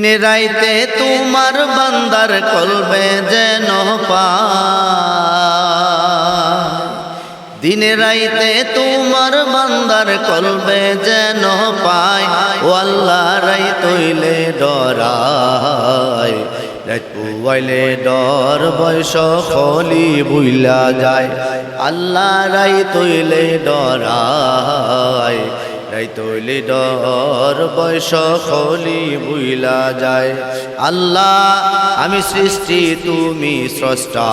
রাইতে তোমার বান্দার কলবে যেন দিনে রাইতে তোমার বান্দার কলবে যেন পায়। ও আল্লাহ রাই তৈলে ডরায়। পুয়াইলে ডর বয়স খলি বুইলা যায়। আল্লাহ রাই তৈলে ডরায়। রাই তৈলি ডর বয়স খলি বুইলা যায়। আল্লাহ, আমি সৃষ্টি, তুমি স্রষ্টা।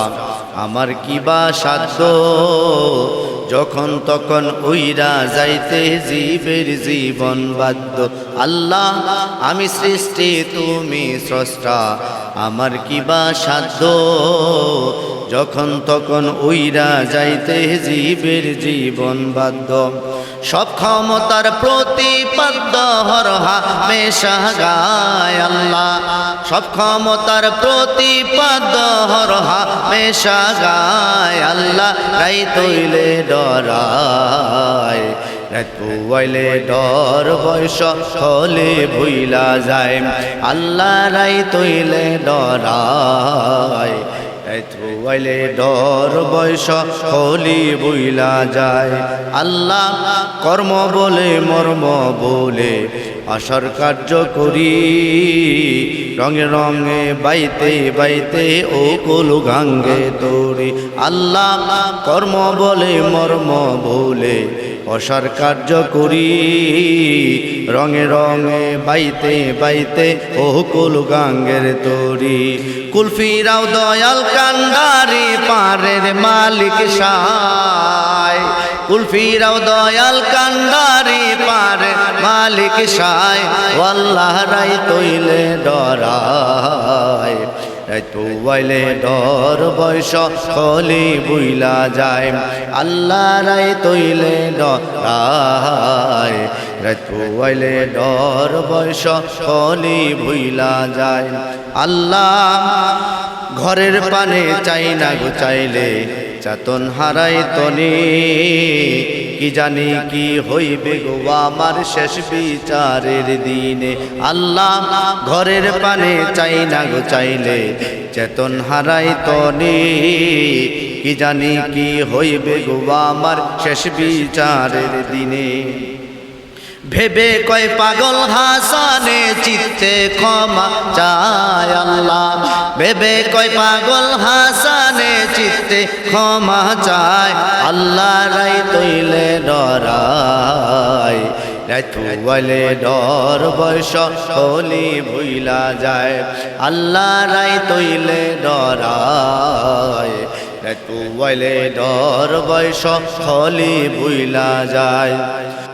আমার কিবা সাধ্য? যখন তখন উইরা যাইতে জীবের জীবন বাধ্য। আল্লাহ, আমি সৃষ্টি, তুমি স্রষ্টা, আমার কিবা সাধ্য? যখন তখন উইরা যাইতে জীবের জীবন বাদ্য সব ক্ষমতার প্রতিপাদ্য হরহা মেশা গায় আল্লাহ। সব ক্ষমতার প্রতিপাদ্য হরহা মেশা গায় আল্লাহ। তৈলে ডরায় পুয়াইলে ডর বয়স, হলে ভুইলা যায়। আল্লাহ রাই তৈলে ডরায় রাইলে ডর বয়স, হলি বইলা যায়। আল্লাহ কর্ম বলে, মর্ম বলে, আশার কার্য করি। রঙে রঙে বাইতে বাইতে ও কলু গাঙ্গে তোরে আল্লাহ কর্ম বলে, মর্ম বলে, অসার কার্য করি। রঙে রঙে, বাইতে বাইতে ও কুল গাঙ্গের তরি। কুলফিরাও দয়াল কান্ডারি, পারের মালিক সায় কুলফিরাও দয়াল কান্ডারি পারে মালিক সায় আল্লাহ রাই তৈলে ডরায় পুয়াইলে ডর বয়স কলি বুইলা যায়। আল্লাহ রাই তৈলে ডরায়। পুয়াইলে ডর বয়স কলি ভুইলা যায়। আল্লাহ ঘরের পানে চাই না গো চাইলে, চাতন হারাই তনি। কি জানি কি হইবে গো আমার শেষ বিচারের দিনে। আল্লাহ ঘরের পানে চাই না গো চাইলে, চেতন হারাই তনি কি জানি কি হইবে গো আমার শেষ বিচারের দিনে। ভেবে কয় পাগল হাসানে, চিত্তে ক্ষমা চায় আল্লাহ। ভেবে কয় পাগল হাসানে চিত্তে ক্ষমা চায়। আল্লাহ রাই তৈলে ডরায়। রাইতুয়ালে ডর বয়স হলি ভুইলা যায়। আল্লাহ রাই তৈলে ডরায়। রাইতুয়ালে ডর বয়স হলি ভুইলা যায়।